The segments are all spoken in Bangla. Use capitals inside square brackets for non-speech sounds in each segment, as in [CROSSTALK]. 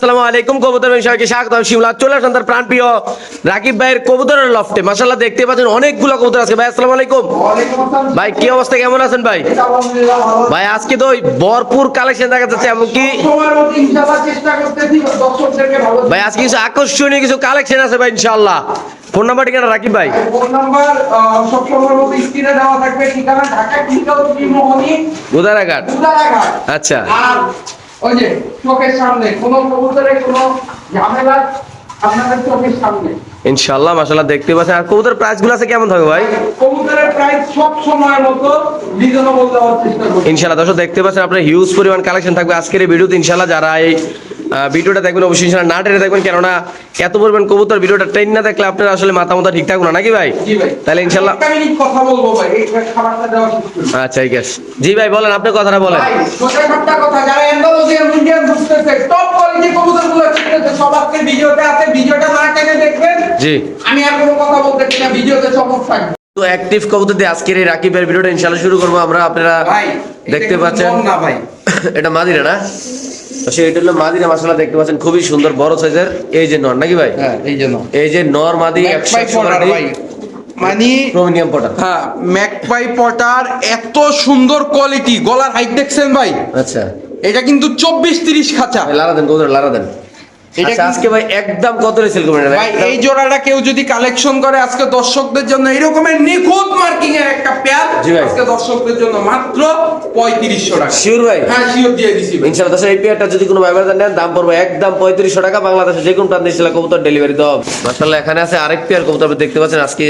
আসসালামু আলাইকুম কবুতর সবাইকে স্বাগত শিমলা চলে আসলাম তার প্রাণ প্রিয় রাকিব ভাইয়ের কবুতরের লফটে। মাশাল্লাহ দেখতে পাচ্ছেন অনেকগুলো কবুতর আছে। ভাই আসসালামু আলাইকুম। ভাই কি অবস্থা? কেমন আছেন ভাই? ভাই আজকে তো ভরপুর কালেকশন দেখা যাচ্ছে এমনকি ভাই আজকে কিছু আকর্ষণীয় কিছু কালেকশন আছে ভাই ইনশাআল্লাহ। ফোন নাম্বার ঠিকানা রাকিব ভাই? গোদারাঘাট আচ্ছা। ওই যে চোখের সামনে কোনো কবুতরের কোনো ঝামেলা আপনাদের চোখের সামনে। ইনশাআল্লাহ মাশাল্লাহ দেখতে পাচ্ছেন। আর কবুতর প্রাইসগুলো আছে কেমন থাকবে ভাই? কবুতরের প্রাইস সব সময়ের মতো রিজনেবল দেওয়ার চেষ্টা করব ইনশাআল্লাহ দর্শক দেখতে পাচ্ছেন আপনার হিউজ পরিমাণ কালেকশন থাকবে আজকের এই ভিডিওতে ইনশাআল্লাহ যারা এই ভিডিওটা দেখবেন অবশ্যই না টেনে দেখবেন কেননা এত পরিমাণ কবুতর ভিডিওটা ট্রেন না দেখলে আপনার আসলে মাথা মাথা ঠিক থাকবে না নাকি ভাই? তাহলে ইনশাল্লাহ কথা বলব ভাই। আচ্ছা ঠিক আছে। জি ভাই বলেন আপনি কথাটা বলেন। ভাই সোজা সাপটা কথা যারা ইন্ডিয়ান বুঝতেছে টপ কোয়ালিটি কবুতরগুলো চিনতেছে সব ভিডিওতে আছে ভিডিওটা না টেনে দেখবেন। জি। আমি আর কোনো কথা বলতে চাই না ভিডিওতে চমক তো অ্যাক্টিভ কবুতর দিয়ে আজকের এই রাকিবের ভিডিওটা ইনশাআল্লাহ শুরু করব আমরা আপনারা দেখতে পাচ্ছেন। না ভাই। এটা মাদিরা না? তো এটা হলো মাদিরা মাসাল্লাহ দেখতে পাচ্ছেন খুবই সুন্দর বড় সাইজের। এই যে নর নাকি ভাই? হ্যাঁ এই জন্য এই যে নর মাদি পটার মানে প্রমিনিয়াম পটার। হ্যাঁ ম্যাকপাই পটার এত সুন্দর কোয়ালিটি গলার হাইট দেখছেন ভাই? আচ্ছা। এটা কিন্তু চব্বিশ তিরিশ খাঁচা। লারা দেন লারা দেন। এটা আচ্ছা, আজকে ভাই একদম কত সেল করবেন ভাই? এই জোড়াটা কেউ যদি কালেকশন করে আজকে দর্শকদের জন্য এরকমের নিখুঁত মার্কিং এর একটা পেয়ার আজকে দর্শকদের জন্য মাত্র পঁয়ত্রিশশো টাকা। শিওর ভাই। হ্যাঁ শিওর দিয়ে দিছি ইনশাআল্লাহ দশের এই পেয়ারটা যদি কোনো ব্যবহার নেন দাম পড়বে একদম পঁয়ত্রিশশো টাকা। বাংলাদেশে যে কোনো প্রান্তে ছিল কবুতর ডেলিভারি হবে। এখানে আছে আরেক পেয়ার কবুতর আপনি দেখতে পাচ্ছেন আজকে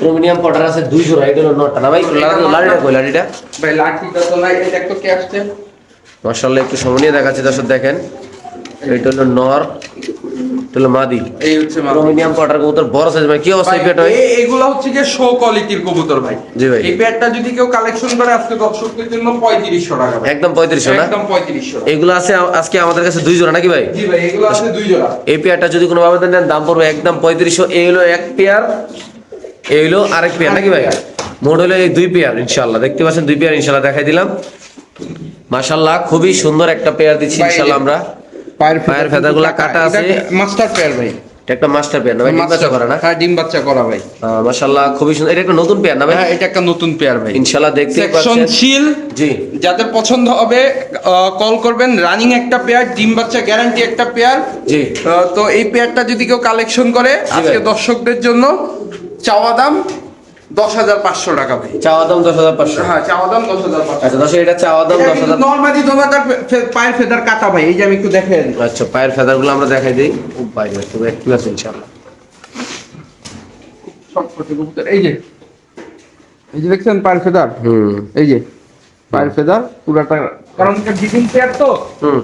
প্রমিনিয়াম আছে দুই জোড়া এটা হলো নটা না ভাই? লাড়িটা কই লাড়িটা? ভাই লাঠিটা তো নাই এটা একটু সময় নিয়ে দেখাচ্ছি দর্শক দেখেন। এটা হলো নর এটা হলো মাদি। এই হচ্ছে পটার কবুতর বড় সাইজ ভাই কি অবস্থা এই পেয়ারটা ভাই? এগুলো হচ্ছে যে শো কোয়ালিটির কবুতর ভাই। জি ভাই। এই পেয়ারটা যদি কেউ কালেকশন করে আজকে দর্শকদের জন্য পঁয়ত্রিশশো টাকা একদম পঁয়ত্রিশশো না? একদম পঁয়ত্রিশশো। এগুলো আছে আজকে আমাদের কাছে দুই জোড়া নাকি ভাই? জি ভাই এগুলো আছে দুই জোড়া। এই পেয়ারটা যদি কোনো নেন দাম পড়বে একদম পঁয়ত্রিশশো। এই হলো এক পেয়ার এই হলো আরেক পেয়ার নাকি ভাই? মোট হলো এই দুই পেয়ার ইনশাল্লাহ দেখতে পাচ্ছেন দুই পেয়ার ইনশাল্লাহ দেখাই দিলাম। মাশাল্লাহ খুবই সুন্দর একটা পেয়ার দিচ্ছি ভাই, ইনশাল্লাহ আমরা। পায়ের ফেদারগুলা কাটা। আছে। মাস্টার পেয়ার ভাই। এটা একটা মাস্টার পেয়ার না ভাই? ডিম বাচ্চা করা না? হ্যাঁ ডিম বাচ্চা করা ভাই। আহ, মাশাল্লাহ খুবই সুন্দর। এটা একটা নতুন পেয়ার না ভাই? হ্যাঁ এটা একটা নতুন পেয়ার ভাই। ইনশাল্লাহ দেখতে পাচ্ছেন। শিল জি। যাদের পছন্দ হবে কল করবেন। রানিং একটা পেয়ার ডিম বাচ্চা গ্যারান্টি একটা পেয়ার জি। তো এই পেয়ারটা যদি কেউ কালেকশন করে আজকে দর্শকদের জন্য চাওয়া দাম দশ হাজার পাঁচশো টাকা ভাই। চাওয়া দাম দশ হাজার পাঁচশো। হ্যাঁ চাওয়া দাম দশ হাজার পাঁচশো। আচ্ছা দশ এটা চাওয়া দাম দশ হাজার নর্মালি পায়ের ফেদার কাটা ভাই এই যে আমি একটু দিই। আচ্ছা পায়ের ফেদারগুলো আমরা দেখাই দিই। খুব অ্যাক্টিভ আছে কবুতর এই যে। এই যে দেখছেন পায়ের ফেদার? হুম। এই যে পায়ের ফেদার পুরাটা কারণ এটা ডিপিং পেয়ার তো। হুম।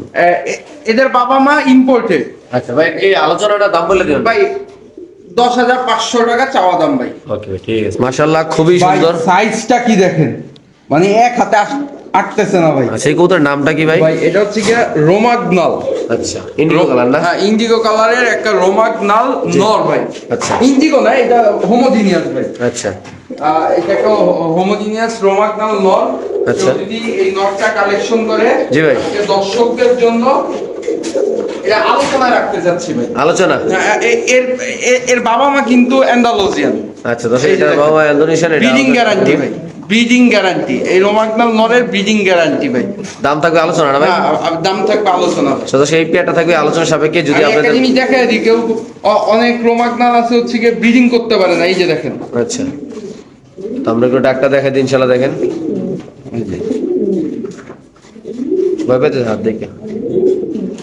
এদের বাবা মা ইম্পোর্টেড আচ্ছা ভাই এই আলোচনাটা দাম বলে দিন ভাই দশ হাজার পাঁচশো টাকা চাওয়া দাম ভাই। ওকে ঠিক আছে। মাশাআল্লাহ খুবই সুন্দর। সাইজটা কি দেখেন? মানে এক হাতে আস- আটতেছে না ভাই। আচ্ছা এই কবুতরের নামটা কি ভাই? ভাই এটা হচ্ছে কি রোমাগনাল। আচ্ছা ইন্ডিগো কালার না? হ্যাঁ ইন্ডিগো কালারের একটা রোমাগনাল নর ভাই। আচ্ছা। ইন্ডিগো না এটা হোমোজিনিয়াস ভাই। আচ্ছা। আহ, এটা একটা হোমোজিনিয়াস রোমাগনাল নর। আচ্ছা। যদি এই নরটা কালেকশন করে জি ভাই। দর্শকদের জন্য এটা আলোচনায় রাখতে যাচ্ছি ভাই। আলোচনা? এর এর বাবা মা কিন্তু অ্যান্ডালোজিয়ান। আচ্ছা এটা বাবা ইন্দোনেশিয়ান এটা ব্রিডিং গ্যারান্টি ভাই ব্রিডিং গ্যারান্টি। এই রোমাগনাল নরের ব্রিডিং গ্যারান্টি ভাই। দাম থাকবে আলোচনা না ভাই? হ্যাঁ, দাম থাকবে আলোচনা। আচ্ছা পেয়ারটা থাকবে আলোচনা সাপেক্ষে যদি আপনাদের দেখা দিই কেউ অনেক রোমাগনাল আছে হচ্ছে গিয়ে ব্রিডিং করতে পারে না এই যে দেখেন। আচ্ছা। তো আমরা একটু ডাক্তার দেখাই দিই ইনশাআল্লাহ দেখেন। ভয় পেতে হাত দেখে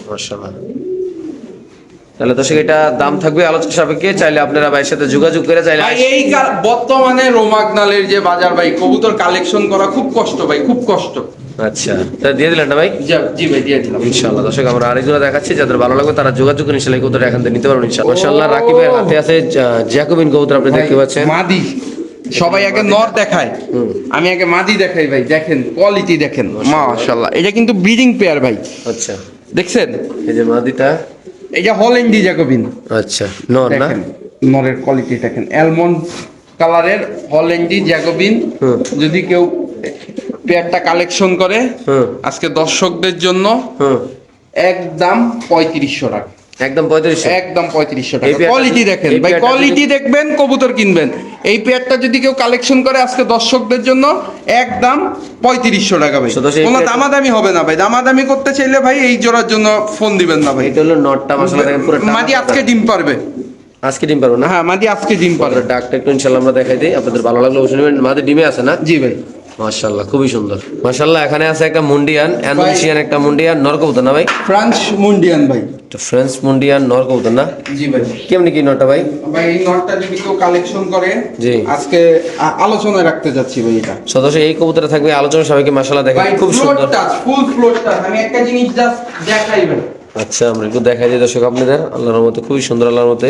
মাশাআল্লাহ। তাহলে দর্শক এটা দাম থাকবে আলোচনা সাপেক্ষে চাইলে আপনারা ভাইয়ের সাথে যোগাযোগ করে চাইলে এই বর্তমানে রোমাগনালের যে বাজার ভাই কবুতর কালেকশন করা খুব কষ্ট ভাই খুব কষ্ট। আচ্ছা তা দিয়ে দিলেন না ভাই? জি ভাই দিয়ে দিলাম। ইনশাআল্লাহ দর্শক আমরা দেখাচ্ছি যাদের ভালো লাগবে তারা যোগাযোগ করে ইনশাআল্লাহ এই কবুতরটা এখান থেকে নিতে পারবেন ইনশাআল্লাহ। মাশাআল্লাহ রাকিবের হাতে আছে জা- জ্যাকোবিন কবুতর আপনি দেখতে পাচ্ছেন। মাদি। সবাই আগে নর দেখায়। আমি আগে মাদি দেখাই ভাই দেখেন কোয়ালিটি দেখেন। মাশাআল্লাহ। এটা কিন্তু ব্রিডিং পেয়ার ভাই। আচ্ছা। দেখছেন? এই যে মাদিটা। এটা হল্যান্ডি জ্যাকোবিন। আচ্ছা নর না? নরের কোয়ালিটি দেখেন। অ্যালমন্ড কালারের হল্যান্ডি জ্যাকোবিন। যদি কেউ পেয়ারটা কালেকশন করে আজকে দর্শকদের জন্য একদম পঁয়ত্রিশশো টাকা। একদম পঁয়ত্রিশশো একদম পঁয়ত্রিশশো টাকা। কোয়ালিটি দেখেন। ভাই কোয়ালিটি দেখবেন কবুতর কিনবেন। এই পেয়ারটা যদি কেউ কালেকশন করে আজকে দর্শকদের জন্য একদম পঁয়ত্রিশশো টাকা ভাই। কোনো দামাদামি হবে না ভাই। দামাদামি করতে চাইলে ভাই এই জোড়ার জন্য ফোন দিবেন না ভাই। এটা হলো নটটা মশলা দেখেন পুরো মাটি আজকে ডিম পারবে। আজকে ডিম পারব না? হ্যাঁ মাটি আজকে ডিম পারবে। ডাকটা একটু ইনশাল্লাহ আমরা দেখাই দিই। আপনাদের ভালো লাগল অবশ্যই নেবেন। মাঝে ডিমে আছে না? জি ভাই। মাশাল্লাহ খুবই সুন্দর। মাশাল্লাহ এখানে আছে একটা মুন্ডিয়ান অ্যান্ডোনেশিয়ান একটা মুন্ডিয়ান নরকবুতর না ভাই? ফ্রান্স মুন্ডিয়ান ভাই। তো ফ্রেঞ্চ মুন্ডিয়ান নরকবুতর না? জি ভাই। কেমনি কি নরটা ভাই? ভাই এই নটটা যদি কেউ কালেকশন করে জি। আজকে আলোচনায় রাখতে যাচ্ছি ভাই এটা। সদস্য এই কবুতরে থাকবে আলোচনা সবাইকে মাশাল্লাহ দেখেন খুব সুন্দর। টাচ ফুল ফ্লোর টাচ আমি একটা জিনিস জাস্ট দেখাই ভাই। আচ্ছা আমরা একটু দেখাই দিই দর্শক আপনাদের আল্লাহর মতে খুবই সুন্দর আল্লাহর মতে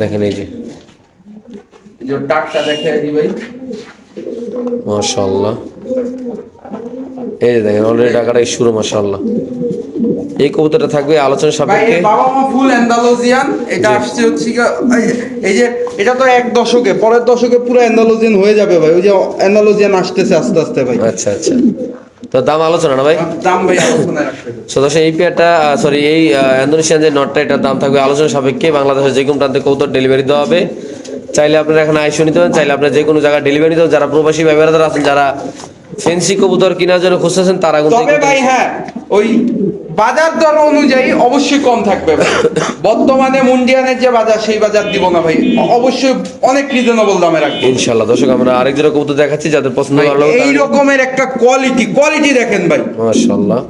দেখেন এই যে। যে টাকটা দেখাই দিই ভাই। মাশাল্লাহ এই দেখেন অলরেডি টাকাটাই শুরু মাশাল্লাহ এই কবুতরটা থাকবে আলোচনা সাপেক্ষে। বাবা মা ফুল অ্যান্ডালোজিয়ান এটা আসছে হচ্ছে এই- যে এটা তো এক দশকে পরের দশকে পুরো অ্যান্ডালোজিয়ান হয়ে যাবে ভাই। ওই যে অ্যান্ডালোজিয়ান আসতেছে আস্তে আস্তে ভাই। আচ্ছা আচ্ছা। তো দাম আলোচনা না ভাই? দাম ভাই আলোচনায় রাখতে সদস্য এই পেয়ারটা সরি এই ইন্দোনেশিয়ান যে নটটা এটার দাম থাকবে আলোচনা সাপেক্ষে। বাংলাদেশের যে কোনো প্রান্তে কৌতর ডেলিভারি দেওয়া হবে। চাইলে আপনারা এখানে আইসো নিতে পারেন চাইলে আপনারা যে কোনো জায়গায় ডেলিভারি নিতে যারা প্রবাসী ব্যবহারদার আছেন যারা ফেন্সি কবুতর কেনার জন্য খুঁজতেছেন তারা কিন্তু তবে ভাই হ্যাঁ ওই বাজার দর অনুযায়ী অবশ্যই কম থাকবে [COUGHS] বর্তমানে মুন্ডিয়ানের যে বাজার সেই বাজার দিব না ভাই। অবশ্যই অনেক রিজনেবল দামে রাখব। ইনশাল্লাহ দর্শক আমরা আরেক জোড়া কবুতর দেখাচ্ছি যাদের পছন্দ ভালো এই রকমের একটা কোয়ালিটি কোয়ালিটি দেখেন ভাই। মাশাল্লাহ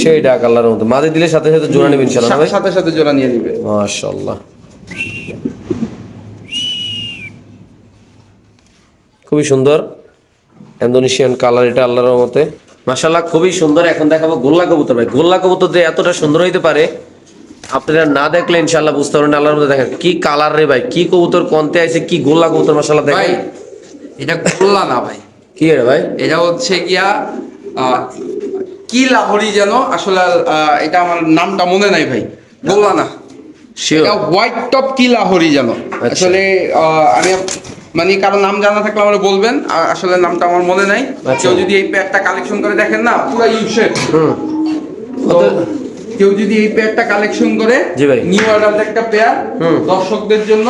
সেই ডাক আল্লাহর মতো মাঝে দিলে সাথে সাথে জোড়া নেবেন ভাই। সাথে সাথে জোড়া নিয়ে নিবে। মাশাল্লাহ খুবই সুন্দর। ইন্দোনেশিয়ান কালার এটা আল্লাহর মতে মাশাল্লাহ খুবই সুন্দর। এখন দেখাবো গোল্লা কবুতর ভাই। গোল্লা কবুতর যে এতটা সুন্দর হইতে পারে আপনারা না দেখলে ইনশাল্লাহ বুঝতে পারবেন আল্লাহর মধ্যে দেখেন কি কালার রে ভাই কি কবুতর কনতে আছে কি গোল্লা কবুতর মাশাল্লাহ ভাই দেখেন এটা গোল্লা না ভাই। কি রে ভাই? এটা হচ্ছে গিয়া কি লাহরি যেন আসলে এটা আমার নামটা মনে নাই ভাই। গোল্লা না। হোয়াইট টপ কি লাহরি যেন। আচ্ছা। আসলে আমি মানে কারও নাম জানা থাকলে আমার বলবেন আর আসলে নামটা আমার মনে নাই আচ্ছা। কেউ যদি এই প্যাডটা কালেকশন করে দেখেন না পুরো ইউসেফ কেউ যদি এই প্যাডটা কালেকশন করে। নিউ অর্ডার একটা পেয়ার দর্শকদের জন্য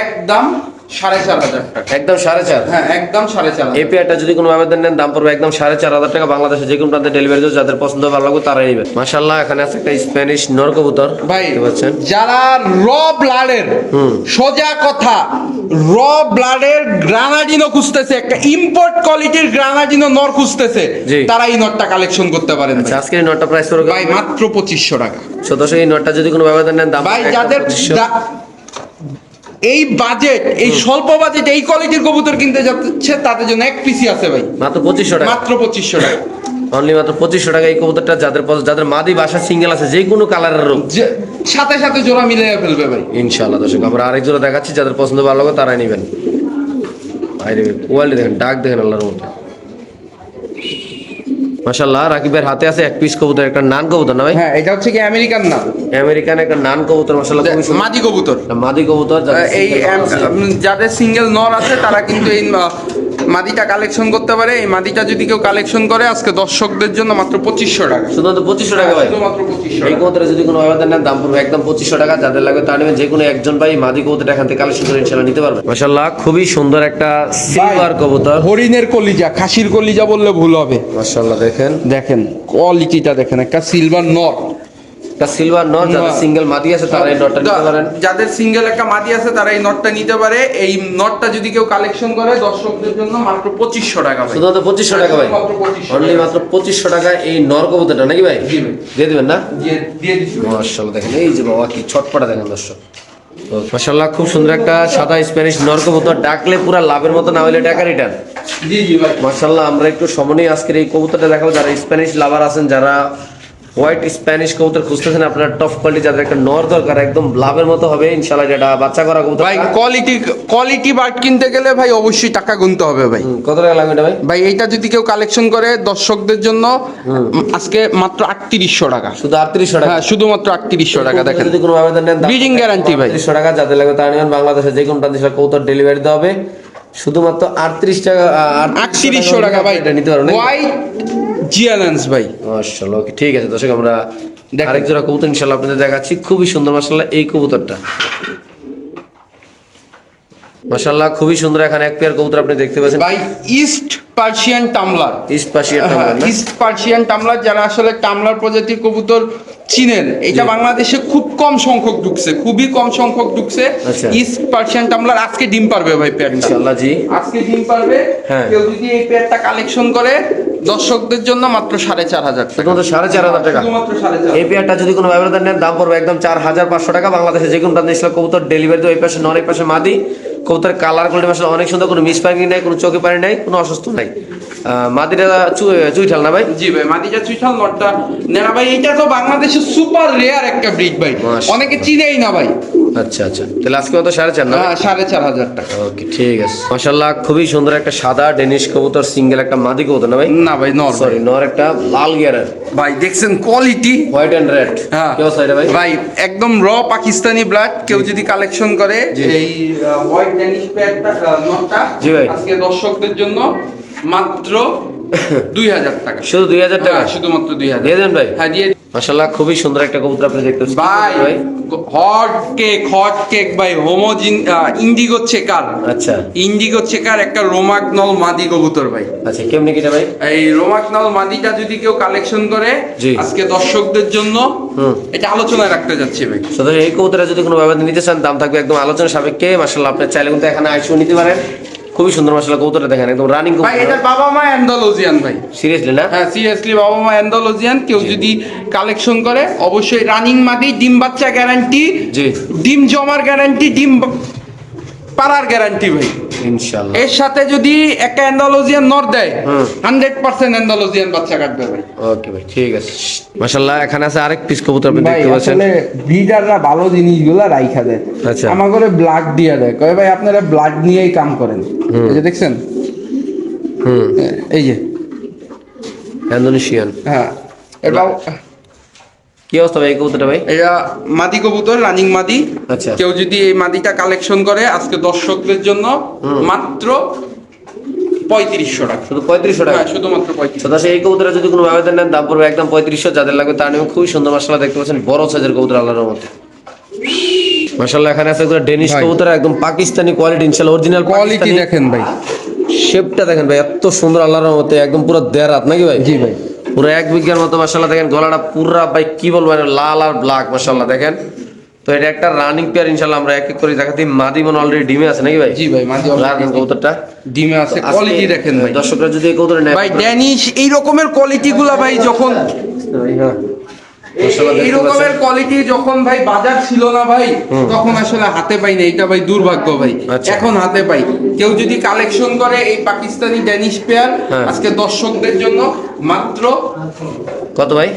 একদম সাড়ে চার হাজার টাকা। একদম সাড়ে চার? হ্যাঁ একদম সাড়ে চার এই পেয়ারটা যদি কোনো আবেদন নেন দাম পড়বে একদম সাড়ে চার হাজার টাকা। বাংলাদেশে যে কোনো প্রান্তে ডেলিভারি দেবে যাদের পছন্দ ভালো লাগবে তারাই নেবে। মাশাল্লাহ এখানে আছে একটা স্প্যানিশ নর ভাই দেখতে যারা র ব্লাডের সোজা কথা র ব্লাডের গ্রানাডিনো খুঁজতেছে একটা ইম্পোর্ট কোয়ালিটির গ্রানাডিনো নর খুঁজতেছে। তারা এই নটটা কালেকশন করতে পারেন আচ্ছা এই নটটা প্রাইস পড়বে ভাই মাত্র পঁচিশশো টাকা। সদস্য এই নটটা যদি কোনো আবেদন নেন দাম ভাই যাদের 2500 যা- এই বাজেট এই স্বল্প বাজেট এই কোয়ালিটির কবুতর কিনতে যাচ্ছে তাদের জন্য এক পিসি আছে ভাই। মাত্র পঁচিশশো টাকা। মাত্র পঁচিশশো টাকা। অনলি মাত্র পঁচিশশো টাকা এই কবুতরটা যাদের যাদের মাদি বাসা সিঙ্গেল আছে যে কোনো কালারের রূপ সাথে সাথে জোড়া মিলে ফেলবে ভাই। ইনশাল্লাহ দর্শক আমরা আরেক জোড়া দেখাচ্ছি যাদের পছন্দ ভালো লাগে তারাই নেবেন। বাইরে কোয়ালিটি দেখেন ডাক দেখেন আল্লাহর মধ্যে মাশাল্লাহ রাকিবের হাতে আছে এক পিস কবুতর একটা নান কবুতর না ভাই? হ্যাঁ এটা হচ্ছে কি আমেরিকান না আমেরিকান একটা নান কবুতর মাশাল্লাহ মাদি কবুতর। মাদি কবুতর এই। যাদের সিঙ্গেল নর আছে তারা কিন্তু এই মাদিটা কালেকশন করতে পারে। এই মাদিটা যদি কেউ কালেকশন করে আজকে দর্শকদের জন্য মাত্র পঁচিশশো টাকা। শুধুমাত্র পঁচিশশো টাকা ভাই। শুধুমাত্র পঁচিশশো এই কবুতরে যদি কোনো আবেদন নেন দাম পড়বে একদম পঁচিশশো টাকা। যাদের লাগবে তার নেবেন যে কোনো একজন ভাই মাদি কবুতরটা এখান থেকে কালেকশন করে ইনশাল্লাহ নিতে পারবে। মাশাল্লাহ খুবই সুন্দর একটা সিলভার কবুতর। হরিণের কলিজা খাসির কলিজা বললে ভুল হবে। মাশাল্লাহ দেখেন। দেখেন কোয়ালিটিটা দেখেন একটা সিলভার নর। একটা সিলভার নট যাদের সিঙ্গেল মাদি আছে তারা এই নটটা নিতে পারেন। যাদের সিঙ্গেল একটা মাদি আছে তারা এই নটটা নিতে পারে। এই নটটা যদি কেউ কালেকশন করে দর্শকদের জন্য মাত্র পঁচিশশো টাকা ভাই। শুধুমাত্র পঁচিশশো টাকা ভাই। অনলি মাত্র পঁচিশশো টাকা এই নর কবুতরটা নাকি ভাই? দিয়ে দিবেন না? দিয়ে। মার্শাল্লাহ দেখেন এই যে বাবা কি ছটপটা দেখেন দর্শক। মার্শাল্লাহ খুব সুন্দর একটা সাদা স্প্যানিশ নর কবুতর ডাকলে পুরো লাভের মতো না হলে টাকা রিটার্ন মার্শাল্লাহ আমরা একটু সমনেই আজকের এই কবুতরটা দেখাবো যারা স্প্যানিশ লাভার আছেন যারা হোয়াইট স্প্যানিশ কবুতর খুঁজতেছেন আপনার টপ কোয়ালিটি যাদের একটা নর দরকার একদম লাভের মতো হবে ইনশাল্লাহ যেটা বাচ্চা করা কবুতর। ভাই কোয়ালিটি কোয়ালিটি বার্ড কিনতে গেলে ভাই অবশ্যই টাকা গুনতে হবে ভাই। কত টাকা লাগবে ভাই? ভাই এইটা যদি কেউ কালেকশন করে দর্শকদের জন্য আজকে মাত্র আটত্রিশশো টাকা। শুধু আটত্রিশশো টাকা? হ্যাঁ শুধুমাত্র আটত্রিশশো টাকা দেখেন। যদি কোনো আবেদন নেন Breeding guarantee ভাই। আটত্রিশশো টাকা যাদের লাগবে তারা নেবেন। বাংলাদেশে যে কোনো প্রান্তে সেটা কৌতর ডেলিভারি দেওয়া হবে। শুধুমাত্র আটত্রিশ টাকা আটত্রিশশো টাকা ভাই। এটা নিতে নাকি? হোয়াইট জিয়ালেন্স ভাই। মাশাআল্লাহ ঠিক আছে দর্শক আমরা আরেক জোড়া কবুতর ইনশাআল্লাহ আপনাদের দেখাচ্ছি। খুবই সুন্দর মাশাআল্লাহ এই কবুতরটা। মাশাআল্লাহ খুবই সুন্দর এখানে এক পেয়ার কবুতর আপনি দেখতে পাচ্ছেন। ভাই East Persian tumbler East Persia East Persian tumbler যারা আসলে টামলার প্রজাতির কবুতর চিনেন এটা বাংলাদেশে খুব কম সংখ্যক ঢুকছে খুবই কম সংখ্যক ঢুকছে। ইস্ট পার্সিয়ান টামলার আজকে ডিম পারবে ভাই পেয়ার ইনশাআল্লাহ জি। আজকে ডিম পারবে। হ্যাঁ। কেউ যদি এই পেয়ারটা কালেকশন করে দর্শকদের জন্য মাত্র সাড়ে চার হাজার শুধুমাত্র সাড়ে চার হাজার টাকা। এই পেয়ারটা যদি কোনো ব্যবধান নেন দাম পড়বে একদম চার হাজার পাঁচশো টাকা। বাংলাদেশে যে কোনো প্রান্তে কবুতর ডেলিভারি দেবো এই পাশে নন এই পাশে মাদি। কবুতরের কালার কোয়ালিটি মাসে অনেক সুন্দর কোনো মিস পাইনি নাই কোনো চোখে পানি নাই কোনো অসুস্থ নাই। মাদিটা চুইঠাল না ভাই? জি ভাই মাদিজা চুইঠাল নটটা নেনা ভাই এটা তো বাংলাদেশের সুপার রেয়ার একটা ব্রিড ভাই। অনেকে চিনেই না ভাই। আচ্ছা আচ্ছা। তাহলে আজকে কত? সাড়ে চার না হ্যাঁ সাড়ে চার হাজার টাকা। ওকে ঠিক আছে। মাশাল্লাহ খুবই সুন্দর একটা সাদা ডেনিশ কবুতর সিঙ্গেল একটা মাদি কবুতর না ভাই? না ভাই নর সরি নর একটা লাল গিয়ারের। ভাই দেখছেন কোয়ালিটি হোয়াইট এন্ড রেড হ্যাঁ। কেউ সাইড ভাই? ভাই একদম র পাকিস্তানি ব্লাড কেউ যদি কালেকশন করে এই হোয়াইট নটটা আজকে দর্শকদের জন্য মাত্র [LAUGHS] দুই হাজার টাকা। শুধু দুই হাজার টাকা? হ্যাঁ, শুধুমাত্র দুই হাজার। ভাই। হ্যাঁ দিয়ে মাশাল্লাহ খুবই সুন্দর একটা কবুতর আপনি দেখতে পাচ্ছেন। ভাই হট কেক হট কেক ভাই হোমোজিন ইন্ডিগো চেকার আচ্ছা। ইন্ডিগো চেকার একটা রোমাকনল মাদি কবুতর ভাই। আচ্ছা কেমনি কিটা ভাই? এই রোমাকনল মাদিটা যদি কেউ কালেকশন করে আজকে দর্শকদের জন্য এটা আলোচনায় রাখতে যাচ্ছি ভাই। শুধু এই কবুতরে যদি কোনো ব্যবধান নিতে চান দাম থাকবে একদম আলোচনা সাপেক্ষে। মাশাল্লাহ আপনি চাইলে কিন্তু এখানে আইসিও নিতে পারেন। খুবই সুন্দর মাসালা কবুতরটা দেখেন একদম রানিং ভাই এটা এটার বাবা মা অ্যান্ডালোজিয়ান ভাই। সিরিয়াসলি না? হ্যাঁ সিরিয়াসলি বাবা মা অ্যান্ডালোজিয়ান কেউ যদি কালেকশন করে অবশ্যই রানিং মাদি ডিম বাচ্চা গ্যারান্টি জি। ডিম জমার গ্যারান্টি ডিম পাড়ার গ্যারান্টি ভাই। ইনশাআল্লাহ। এর সাথে যদি একটা অ্যান্ডালোজিয়ান নর দেয় হুম। হান্ড্রেড পার্সেন্ট অ্যান্ডালোজিয়ান বাচ্চা কাটবে ভাই। ওকে ভাই ঠিক আছে। মাশাল্লাহ এখানে আছে আরেক পিস কবুতর আপনি দেখতে পাচ্ছেন। আসলে ব্রিডাররা ভালো জিনিসগুলা রাইখা দেয়। আচ্ছা। আমার করে ব্লাড দিয়ে দেয়। কয় ভাই আপনারা ব্লাড নিয়েই কাম করেন। এই যে দেখছেন? হুম। এই যে। ইন্দোনেশিয়ান হ্যাঁ। বাবা- কি অবস্থা ভাই কবুতরটা ভাই? এটা মাদি কবুতর রানিং মাদি। আচ্ছা। কেউ যদি এই মাদিটা কালেকশন করে আজকে দর্শকদের জন্য মাত্র পঁয়ত্রিশশো টাকা। শুধু পঁয়ত্রিশশো টাকা? হ্যাঁ শুধুমাত্র পঁয়ত্রিশ এই কবুতরে যদি কোনো নেন দাম পড়বে একদম পঁয়ত্রিশশো। যাদের লাগবে তার নিয়ে খুবই সুন্দর দেখতে পাচ্ছেন বড় সাইজের কবুতর আল্লাহর মধ্যে মাসাল্লাহ এখানে আছে একটা ডেনিশ। কবুতর একদম পাকিস্তানি কোয়ালিটি অরিজিনাল কোয়ালিটি দেখেন ভাই। শেপটা দেখেন ভাই এত সুন্দর আল্লাহর একদম পুরো দেড় রাত নাকি ভাই? জি ভাই। পুরো এক বিঘার মতো মাসাল্লাহ দেখেন গলাটা পুরা ভাই কি বলব মানে লাল আর ব্ল্যাক মাসাল্লাহ দেখেন। তো এটা একটা রানিং পেয়ার ইনশাল্লাহ আমরা এক এক করে দেখাতে মাদি মন অলরেডি ডিমে আছে নাকি ভাই? জি ভাই মাদি অলরেডি কবুতরটা। ডিমে আছে কোয়ালিটি দেখেন ভাই। দর্শকরা যদি এই কবুতর নেয় ভাই ড্যানিশ এই রকমের কোয়ালিটি গুলা ভাই যখন মাশাআল্লাহ এই দেখতে রকমের পাচ্ছেন। কোয়ালিটি যখন ভাই বাজার ছিল না ভাই তখন আসলে হাতে পাই না এটা ভাই দুর্ভাগ্য ভাই আচ্ছা। এখন হাতে পাই কেউ যদি কালেকশন করে এই পাকিস্তানি ড্যানিশ পেয়ার। আজকে দর্শকদের জন্য মাত্র কত ভাই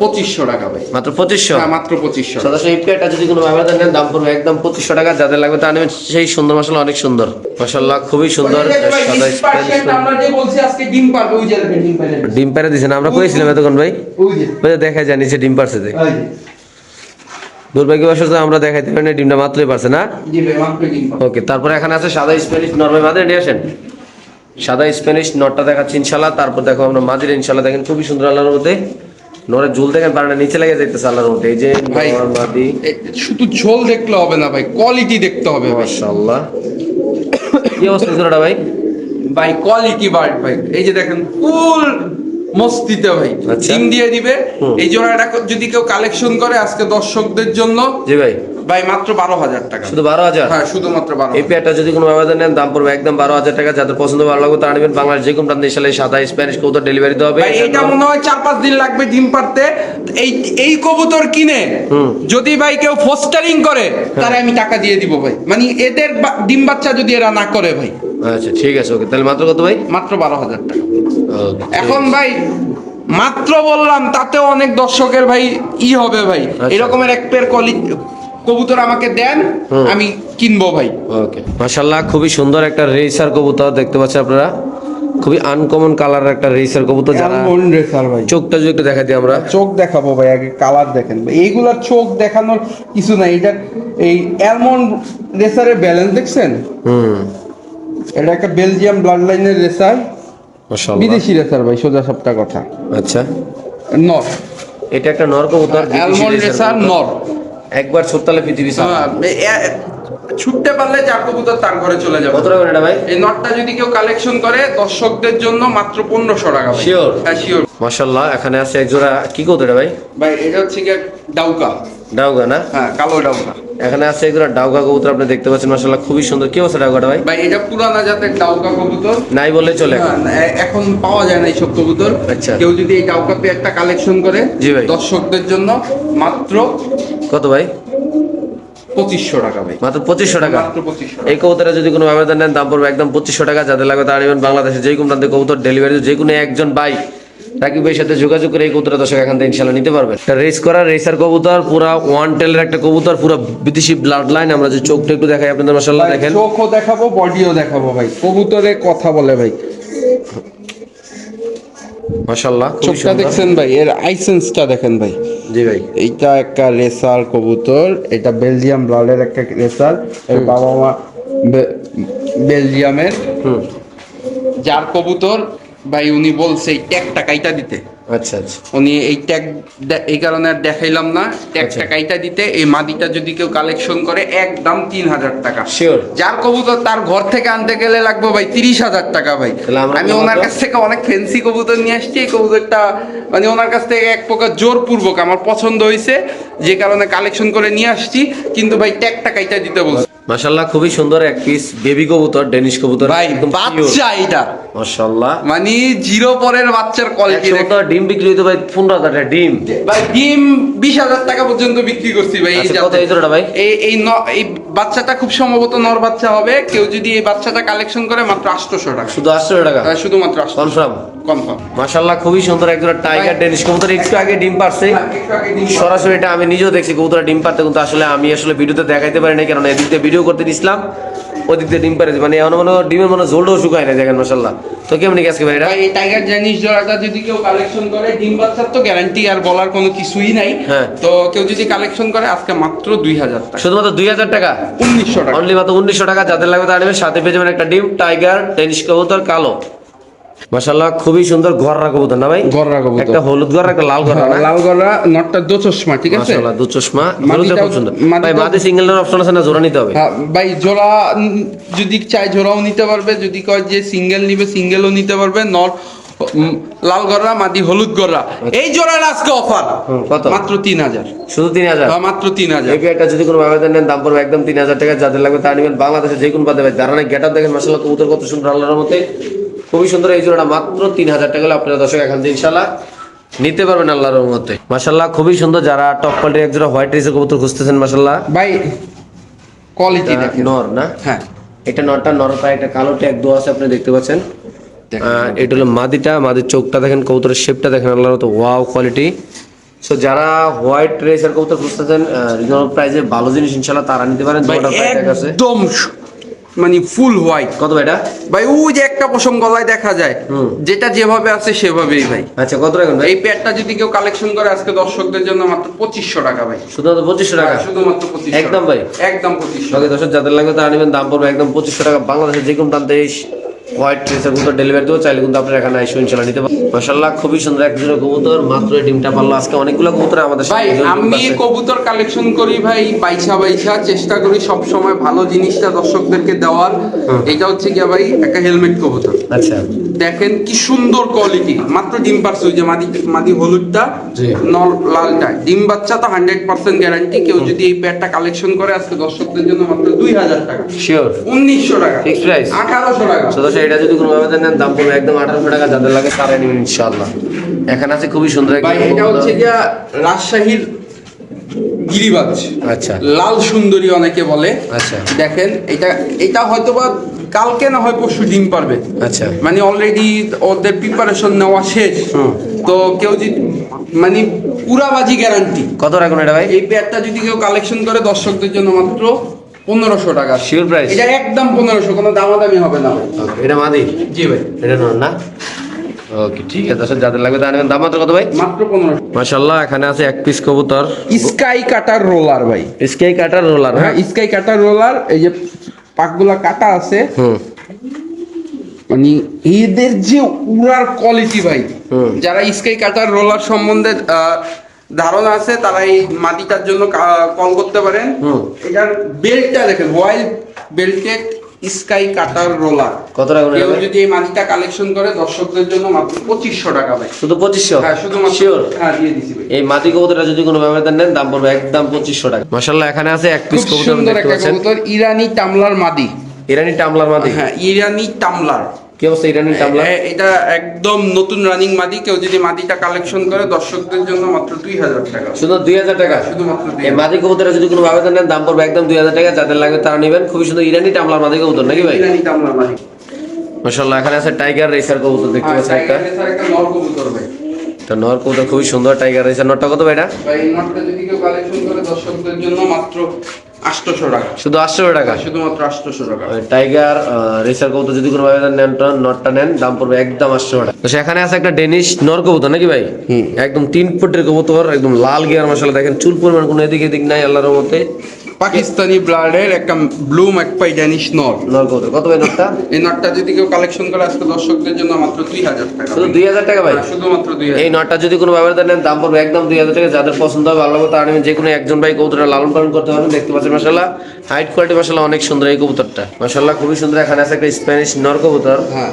পঁচিশশো টাকা ভাই। মাত্র পঁচিশশো? হ্যাঁ, মাত্র পঁচিশশো। সদস্য এই পেয়ারটা যদি কোনো ব্যবধান নেন দাম পড়বে একদম পঁচিশশো টাকা যাদের লাগবে তা নেবেন। সেই সুন্দর মশলা অনেক সুন্দর। মশাল্লাহ খুবই সুন্দর। ভাই, এই যে ভাই, সাদা 20% স্পেন আমরা যে ডিম পেরে দিয়েছেন আমরা করেছিলাম এতক্ষণ ভাই। দেখা যায় নিচে ডিম পারছে দুর্ভাগ্যবশত আমরা দেখাইতে পারি না ডিমটা মাত্রই পারছে না? ওকে তারপরে এখানে আছে সাদা স্প্যানিশ নরমাল মাদের নিয়ে আসেন। সাদা স্প্যানিশ নটটা দেখাচ্ছি ইনশাল্লাহ তারপর দেখো আমরা মাদির ইনশাল্লাহ দেখেন খুবই সুন্দর আল্লাহর মধ্যে। নরের ঝোল দেখেন পারে নিচে লেগে যাইতেছে আল্লাহর মধ্যে এই যে ভাই। নর শুধু ঝোল দেখলে হবে না ভাই কোয়ালিটি দেখতে হবে মাশাআল্লাহ। কি অবস্থা জোড়াটা ভাই? ভাই কোয়ালিটি বার্ড ভাই। এই যে দেখেন ফুল মস্তিতে ভাই। আচ্ছা। ডিম দিয়ে দিবে। এই জোড়াটা যদি কেউ কালেকশন করে আজকে দর্শকদের জন্য জি ভাই। ভাই মাত্র বারো হাজার টাকা। শুধু বারো হাজার? হ্যাঁ শুধুমাত্র বারো এই পেয়ারটা যদি কোনো নেন দাম পড়বে একদম বারো হাজার টাকা। যাদের পছন্দ ভালো লাগবে তারা নেবেন বাংলাদেশ যে কোনো সাদা স্প্যানিশ কবুতর ডেলিভারি দেওয়া হবে। এটা মনে হয় চার পাঁচ দিন লাগবে ডিম পারতে এই এই কবুতর কিনে যদি ভাই কেউ ফোস্টারিং করে তারে আমি টাকা দিয়ে দিব ভাই। মানে এদের ডিম বাচ্চা যদি এরা না করে ভাই। আচ্ছা ঠিক আছে ওকে। তাহলে মাত্র কত ভাই? মাত্র বারো হাজার টাকা। এখন ভাই মাত্র বললাম তাতেও অনেক দর্শকের ভাই ই হবে ভাই। আচ্ছা। এরকমের এক পেয়ার কলি কবুতর আমাকে দেন আমি কিনবো ভাই। ওকে। মাশাল্লাহ খুবই সুন্দর একটা রেসার কবুতর দেখতে পাচ্ছেন আপনারা। খুবই আনকমন কালারের একটা রেসার কবুতর যারা রেসার ভাই। চোখটা যদি একটু দেখা দিই আমরা। চোখ দেখাবো ভাই আগে কালার দেখেন। ভাই এইগুলার চোখ দেখানোর কিছু নাই এটা এই অ্যালমন্ড রেসারের ব্যালেন্স দেখছেন? হুম। এটা একটা বেলজিয়াম ব্লাড লাইনের রেসার। মাশাআল্লাহ। বিদেশি রেসার ভাই সোজা সবটা কথা। আচ্ছা। নর। এটা একটা নর কবুতর অ্যালমন্ড রেসার নর। একবার ছুটতালে পৃথিবী। হ্যাঁ, ছুটতে পারলে চার কবুতর তার ঘরে চলে যাবে। কত টাকা এটা ভাই? এই নটটা যদি কেউ কালেকশন করে দর্শকদের জন্য মাত্র পনেরোশো টাকা শিওর হ্যাঁ শিওর মাশাআল্লাহ এখানে আছে এক জোড়া কি করতো এটা ভাই? ভাই এটা হচ্ছে গিয়ে ডাউকা। ডাউকা না? হ্যাঁ কালো ডাউকা। এখানে আছে এক ডাউকা কবুতর আপনি দেখতে পাচ্ছেন মাশাআল্লাহ খুবই সুন্দর। কি আছে ডাউগাটা ভাই? ভাই এটা পুরানা জাতের ডাউকা কবুতর। নাই বলে চলে এখন। পাওয়া যায় না এইসব কবুতর। আচ্ছা। কেউ যদি এই ডাউকা পেয়ারটা কালেকশন করে জি ভাই। দর্শকদের জন্য মাত্র কত ভাই? পঁচিশশো টাকা ভাই। মাত্র পঁচিশশো টাকা? এই কবুতরে যদি কোনো আবেদন নেন দাম পড়বে একদম পঁচিশশো টাকা। যাদের লাগবে তারা নেবেন বাংলাদেশে যে কোনো কবুতর ডেলিভারি যে কোনো একজন ভাই রাকিব ভাইয়ের সাথে যোগাযোগ করে এই কবুতরটা দর্শক এখান থেকে ইনশাল্লাহ নিতে পারবেন। একটা রেস করা রেসার কবুতর পুরা ওয়ান টেলের একটা কবুতর পুরো বিদেশি ব্লাড লাইন আমরা যে চোখটা একটু দেখাই আপনাদের মাসাল্লাহ দেখেন। চোখও দেখাবো বডিও দেখাবো ভাই। কবুতরে কথা বলে ভাই। মাসাল্লাহ খুবই চোখটা সুন্দর। দেখছেন ভাই এর আইসেন্সটা দেখেন ভাই। জি ভাই। এইটা একটা রেসার কবুতর এটা বেলজিয়াম ব্লাডের একটা রেসার এর বাবা মা বেলজিয়ামের হুম। যার কবুতর ভাই উনি বলছে এই ট্যাগটা কাইটা দিতে। আচ্ছা আচ্ছা। উনি এই ট্যাগ এই কারণে দেখাইলাম না। ট্যাগটা আচ্ছা। কাইটা দিতে এই মাদিটা যদি কেউ কালেকশন করে একদম তিন হাজার টাকা। শিওর যার কবুতর তার ঘর থেকে আনতে গেলে লাগবে ভাই তিরিশ হাজার টাকা ভাই। আমি ওনার কাছ থেকে অনেক ফেন্সি কবুতর নিয়ে আসছি। এই কবুতরটা মানে ওনার কাছ থেকে এক প্রকার জোরপূর্বক আমার পছন্দ হয়েছে যে কারণে কালেকশন করে নিয়ে আসছি। কিন্তু ভাই ট্যাগটা কাইটা দিতে বলছে। মাসাল্লাহ খুবই সুন্দর এক পিস বেবি কবুতর ডেনিশ কবুতর ভাই বাচ্চা এটা। মাসাল্লাহ মানে জিরো পরের বাচ্চার কোয়ালিটি টাকা ডিম বিক্রি হইতো ভাই পনেরো হাজার টাকা ডিম। ভাই ডিম বিশ হাজার টাকা পর্যন্ত বিক্রি করছি ভাই এই আচ্ছা, কত জাতের। ভাই? এই এই এই বাচ্চাটা খুব সম্ভবত নর বাচ্চা হবে। কেউ যদি এই বাচ্চাটা কালেকশন করে মাত্র আটশোশো টাকা। শুধু আটশো টাকা আহ, শুধুমাত্র কনফার্ম কনফার্ম খুবই সুন্দর একজন টাইগার ডেনিশ কবুতর একটু আগে ডিম পারছে। সরাসরি এটা আমি নিজেও দেখছি কবুতর ডিম পারতে কিন্তু আসলে আমি আসলে ভিডিওতে দেখাইতে পারি না কারণ এদিক দিয়ে ভিডিও করতে দিছিলাম ওদিক দিয়ে ডিম পারেছে মানে এমন মনে ডিমের মনে হয় ঝোলটাও শুকায় না দেখেন মাশাল্লাহ তো কেমন আজকে ভাই এটা? এই টাইগার জানিস জোড়াটা যদি কেউ কালেকশন করে ডিম বাচ্চার তো গ্যারান্টি আর বলার কোনো কিছুই নাই। হ্যাঁ। তো কেউ যদি কালেকশন করে আজকে মাত্র দুই হাজার টাকা। শুধুমাত্র দুই হাজার টাকা? উনিশশো টাকা। অনলি মাত্র উনিশশো টাকা যাদের লাগবে তারা সাথে পেয়ে যাবেন একটা ডিম টাইগার টেনিস কবুতর কালো। মাশাল্লাহ খুবই সুন্দর কবুতর না ভাই? গররা কবুতর। একটা হলুদ ঘর একটা লাল ঘর না? লাল গররা নটটা দো চশমা ঠিক আছে? দু চশমা। হলুদটা খুব সুন্দর। ভাই মাদি সিঙ্গেল অপশন আছে না জোড়া নিতে হবে? হ্যাঁ, ভাই জোড়া যদি চায় জোড়াও নিতে পারবে। যদি কয় যে সিঙ্গেল নিবে সিঙ্গেলও নিতে পারবে। উম, লাল গররা মাদি হলুদ গররা এই জোড়ার আজকে অফার কত? মাত্র তিন হাজার। শুধু তিন হাজার? মাত্র তিন হাজার। এই পেয়ারটা যদি কোনো আবেদন নেন দাম পড়বে একদম তিন হাজার টাকা। যাদের লাগবে তারা নেবেন বাংলাদেশে যে কোনো পাতে ভাই। যারা গেট আপ দেখেন মাসাল্লাহ কবুতর কত সুন্দর আল্লাহর মতে খুবই সুন্দর এই জোড়াটা মাত্র তিন হাজার টাকা আপনারা দর্শক এখান থেকে ইনশাল্লাহ নিতে পারবেন আল্লাহর মতে মাসাল্লাহ খুবই সুন্দর যারা টপ কোয়ালিটির এক জোড়া হোয়াইট রেসের কবুতর খুঁজতেছেন মাসাল্লাহ ভাই কোয়ালিটি নর না? হ্যাঁ। এটা নরটা নর পায়ে একটা কালো ট্যাগ দোয়া আছে আপনি দেখতে পাচ্ছেন। এটা হলো মাদিটা মাদির চোখটা দেখেন কবুতরের শেপটা দেখেন আল্লাহর মতো ওয়াও কোয়ালিটি সো যারা হোয়াইট রেসার কবুতর খুঁজতেছেন রিজনেবল প্রাইসে ভালো জিনিস ইনশাল্লাহ তারা নিতে পারেন একদম মানে ফুল হোয়াইট। কত এটা? ভাই ওই যে একটা পশম গলায় দেখা যায়। যেটা যেভাবে আছে সেভাবেই ভাই। আচ্ছা কত টাকা ভাই এই প্যাডটা যদি কেউ কালেকশন করে আজকে দর্শকদের জন্য মাত্র পঁচিশশো টাকা ভাই। শুধুমাত্র পঁচিশশো টাকা? শুধুমাত্র পঁচিশ একদম ভাই? একদম পঁচিশশো দর্শক যাদের লাগবে তারা নেবেন দাম পড়বে একদম পঁচিশশো টাকা। বাংলাদেশের যে কোনো প্রান্তে হোয়াইট ড্রেসের কবুতর ডেলিভারি দেবো চাইলে কিন্তু আপনারা এখানে আইসু ইনশাল্লাহ নিতে পারেন মাসাল্লাহ খুবই সুন্দর এক জোড়া কবুতর মাত্র এই ডিমটা পারল। আজকে অনেকগুলো কবুতর আমাদের ভাই আমি কবুতর কালেকশন করি ভাই বাইছা বাইছা চেষ্টা করি সব সময় ভালো জিনিসটা দর্শকদেরকে দেওয়ার। এটা হচ্ছে কি ভাই একটা হেলমেট কবুতর। আচ্ছা। দেখেন কি সুন্দর কোয়ালিটি মাত্র ডিম পারছে ওই যে মাদি মাদি হলুদটা। নল লালটা। ডিম বাচ্চা তো হান্ড্রেড পার্সেন্ট গ্যারান্টি কেউ যদি এই প্যাডটা কালেকশন করে আজকে দর্শকদের জন্য মাত্র দুই হাজার টাকা। শিওর উনিশশো টাকা। Fixed price? আঠারোশো টাকা। দর্শক এটা যদি কোনো আবেদন নেন দাম পড়বে একদম আঠারোশো টাকা। যাদের লাগে তারা নেবেন ইনশাআল্লাহ। এখানে আছে খুবই সুন্দর একটা এটা হচ্ছে গিয়া রাজশাহীর গিরিবাজ। আচ্ছা। লাল সুন্দরী অনেকে বলে। আচ্ছা। দেখেন এটা এটা হয়তোবা কালকে না হয় পরশু ডিম পারবে। আচ্ছা। মানে অলরেডি ওদের প্রিপারেশন নেওয়া শেষ। হুম। তো কেউ যদি মানে পুরাবাজি গ্যারান্টি কত রাখুন এটা ভাই? এই পেয়ারটা যদি কেউ কালেকশন করে দর্শকদের জন্য মাত্র পনেরোশো টাকা। শিওর প্রাইস এটা একদম পনেরোশো কোনো দামাদামি হবে না এটা মাদি? জি ভাই। এটা নন না? ওকে ঠিক আছে দর্শক যাদের লাগবে তারা নেবেন। দাম মাত্র কত ভাই? মাত্র পনেরোশো। মাশাল্লাহ এখানে আছে এক পিস কবুতর। স্কাই কাটার রোলার ভাই। স্কেই কাটার রোলার হ্যাঁ। স্কাই কাটার রোলার এই যে পাকগুলা কাটা আছে। মানে এদের যে উড়ার কোয়ালিটি ভাই। যারা স্কাই কাটার রোলার সম্বন্ধে ধারণা আছে তারা এই মাটিটার জন্য কল করতে পারেন। এটার বেল্টটা দেখেন royal belted sky cutter roller. কত টাকা কেউ যদি এই মাটিটা কালেকশন করে দর্শকদের জন্য মাত্র পঁচিশশো টাকা ভাই। শুধু পঁচিশশো? হ্যাঁ শুধুমাত্র শিওর হ্যাঁ দিয়ে দিছি ভাই। এই মাটি কবুতরটা যদি কোনো ব্যবহার নেন দাম পড়বে একদম পঁচিশশো টাকা। মাসাল্লাহ এখানে আছে এক পিস কবুতর দেখতে পাচ্ছেন। কবুতর ইরানি টামলার মাদি। ইরানি টামলার মাদি? হ্যাঁ ইরানি টামলার। কি অবস্থা ইরানি টামলার এ- এটা একদম নতুন রানিং মাদি কেউ যদি মাদিটা কালেকশন করে দর্শকদের জন্য মাত্র দুই হাজার টাকা। শুধু দুই হাজার টাকা? শুধুমাত্র এই মাদি কবুতরে যদি কোনো ব্যবধান নেন দাম পড়বে একদম দুই হাজার টাকা যাদের লাগবে তারা নেবেন। খুবই সুন্দর ইরানি টামলার মাদি কবুতর নাকি ভাই? ইরানি মাদি। মাসাল্লাহ এখানে আছে টাইগার রেসার কবুতর দেখতে হ্যাঁ, পাচ্ছেন একটা। নর কবুতর ভাই। তো নর কবুতর খুবই সুন্দর টাইগার রেসার নটটা কত ভাই এটা? ভাই নটটা যদি কেউ কালেকশন করে দর্শকদের জন্য মাত্র আটশোশো টাকা। শুধু টাকা? শুধুমাত্র আটশোশো টাকা। টাইগার রেসার কবুতর যদি কোনো নেন তো নটটা নেন দাম পড়বে একদম আটশো টাকা। তো সেখানে আছে একটা ডেনিশ নর কবুতর নাকি ভাই? একদম তিন ফুটের কবুতর একদম লাল গিয়ার মশলা দেখেন চুল পরিমাণ কোনো এদিকে এদিক নাই আল্লাহর মতে পাকিস্তানি ব্লাডের একটা ব্লু ম্যাকপাই ড্যানিশ নর নর কবুতর কত ভাই নটটা? এই নটটা যদি কেউ কালেকশন করে আজকে দর্শকদের জন্য মাত্র দুই হাজার টাকা। শুধু দুই হাজার টাকা ভাই? হ্যাঁ, শুধুমাত্র দুই হাজার। এই নটটা যদি কোনো ব্যবধান নেন দাম পড়বে একদম দুই হাজার টাকা। যাদের পছন্দ হবে ভালো হবে তারা যে কোনো একজন ভাই কবুতরটা লালন পালন করতে পারবেন। দেখতে পাচ্ছেন মাসাল্লাহ হাইট কোয়ালিটি মাসাল্লাহ অনেক সুন্দর এই কবুতরটা। মাসাল্লাহ খুবই সুন্দর। এখানে আছে একটা স্প্যানিশ নর কবুতর। হ্যাঁ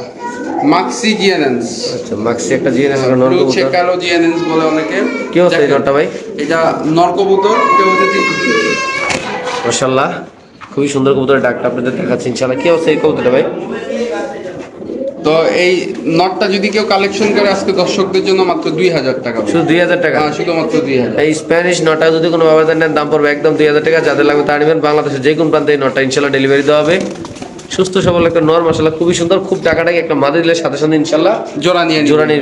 মাক্সি জিএনএন্স আচ্ছা মাক্সি একটা জিএনএস একটা নর ব্লু কবুতর। চেকারো জিএনএন্স বলে অনেকে। কি অবস্থা এই নটটা ভাই? এটা নর কবুতর কেউ যদি মাসাল্লাহ খুবই সুন্দর কবুতরের ডাকটা আপনাদের দেখাচ্ছি ইনশাল্লাহ কি অবস্থা এই কবুতরটা ভাই? তো এই নটটা যদি কেউ কালেকশন করে আজকে দর্শকদের জন্য মাত্র দুই হাজার টাকা শুধু দুই হাজার টাকা? হ্যাঁ শুধুমাত্র দুই হাজার। এই স্প্যানিশ নটা যদি কোনো ব্যবধান নেন দাম পড়বে একদম দুই হাজার টাকা। যাদের লাগবে তারা নেবেন বাংলাদেশের যে কোন প্রান্তে এই নটটা ইনশাল্লাহ ডেলিভারি দেওয়া হবে। সুস্থ সবল একটা নর মাসাল্লাহ খুবই সুন্দর খুব টাকাটাকে একটা মাদে দিলে সাথে সাথে ইনশাল্লাহ জোড়া নিয়ে জোড়া নিয়ে